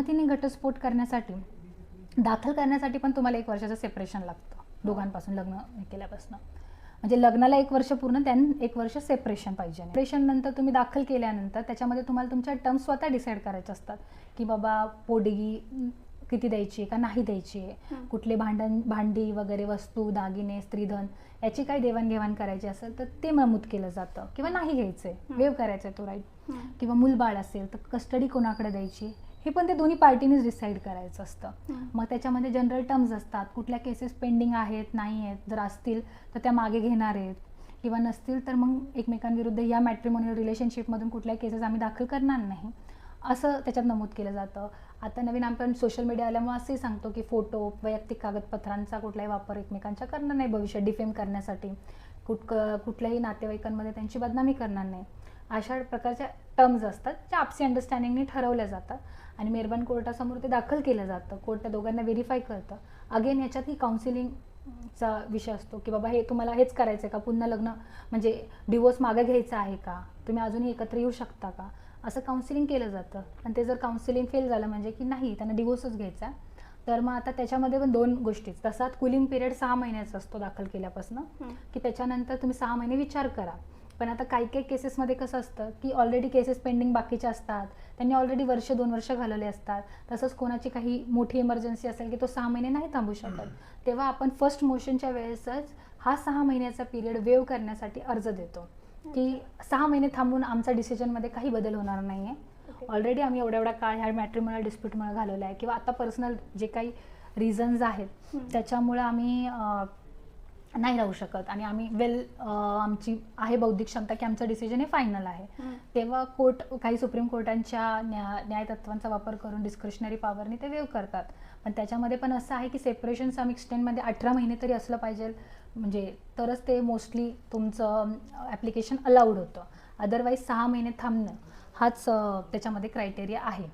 संमतीने घटस्फोट करण्यासाठी दाखल करण्यासाठी पण तुम्हाला एक वर्षाचं सेपरेशन लागतं. दोघांपासून लग्न केल्यापासून. म्हणजे लग्नाला एक वर्ष पूर्ण त्यान एक वर्ष सेपरेशन पाहिजे. सेपरेशन नंतर तुम्ही दाखल केल्यानंतर त्याच्यामध्ये तुम्हाला तुमच्या टर्म्स स्वतः डिसाईड करायचे असतात. की बाबा पोडगी किती द्यायची का? नाही द्यायची. कुठले भांडण भांडी वगैरे वस्तू दागिने स्त्रीधन याची काही देवाणघेवाण करायची असेल तर ते नमूद केलं जातं. किंवा नाही घ्यायचंय. वेव करायचा आहे तो राईट. किंवा मूलबाळ असेल तर कस्टडी कोणाकडे द्यायची? हे पण ते दोन्ही पार्टीनेच डिसाईड करायचं असतं. मग त्याच्यामध्ये जनरल टर्म्स असतात. कुठल्या केसेस पेंडिंग आहेत नाही आहेत जर असतील तर त्या मागे घेणार आहेत. किंवा नसतील तर मग एकमेकांविरुद्ध या मॅट्रिमोनियल रिलेशनशिपमधून कुठल्या केसेस आम्ही दाखल करणार नाही. असं त्याच्यात नमूद केलं जातं. आता नवीन आपण सोशल मीडिया आल्यामुळे असंही सांगतो की फोटो वैयक्तिक कागदपत्रांचा कुठलाही वापर एकमेकांच्या करणार नाही भविष्यात डिफेम करण्यासाठी. कुठ कुठल्याही नातेवाईकांमध्ये त्यांची बदनामी करणार नाही. अशा प्रकारच्या टर्म्स असतात ज्या आपसी अंडरस्टँडिंगने ठरवल्या जातात आणि मेहरबान कोर्टासमोर ते दाखल केलं जातं. कोर्ट त्या दोघांना व्हेरीफाय करतं. अगेन ह्याच्यात ही काउन्सिलिंगचा विषय असतो की बाबा हे तुम्हाला हेच करायचं आहे का? पुन्हा लग्न म्हणजे डिवोर्स मागे घ्यायचा आहे का? तुम्ही अजूनही एकत्र येऊ शकता का? असं काउन्सिलिंग केलं जातं. आणि ते जर काउन्सिलिंग फेल झालं म्हणजे की नाही त्यांना डिवोर्सच घ्यायचा आहे, तर मग आता त्याच्यामध्ये पण दोन गोष्टी तसा कुलिंग पिरियड सहा महिन्याचा असतो दाखल केल्यापासून. की त्याच्यानंतर तुम्ही सहा महिने विचार करा. पण आता काही काही केसेसमध्ये कसं असतं की ऑलरेडी केसेस पेंडिंग बाकीच्या असतात. त्यांनी ऑलरेडी वर्ष दोन वर्ष घालवले असतात. तसंच कोणाची काही मोठी इमर्जन्सी असेल की तो सहा महिने नाही थांबू शकत. तेव्हा आपण फर्स्ट मोशनच्या वेळेसच हा सहा महिन्याचा पिरियड वेव करण्यासाठी अर्ज देतो. की सहा महिने थांबून आमचा डिसिजनमध्ये काही बदल होणार नाही आहे. ऑलरेडी आम्ही एवढा एवढा काळ ह्या मॅट्रिमोनल डिस्प्यूटमुळे घालवला आहे. किंवा आता पर्सनल जे काही रिझन्स आहेत. त्याच्यामुळे आम्ही नाही राहू शकत. आणि आम्ही वेल आमची आहे बौद्धिक क्षमता की आमचं डिसिजन हे फायनल आहे. तेव्हा कोर्ट काही सुप्रीम कोर्टांच्या न्या न्यायतत्वांचा वापर करून डिस्क्रिशनरी पॉवरने ते वेव करतात. पण त्याच्यामध्ये पण असं आहे की सेपरेशन सम एक्सटेंटमध्ये अठरा महिने तरी असलं पाहिजे. म्हणजे तरच ते मोस्टली तुमचं ॲप्लिकेशन अलाउड होतं. अदरवाईज सहा महिने थांबणं हाच त्याच्यामध्ये क्रायटेरिया आहे.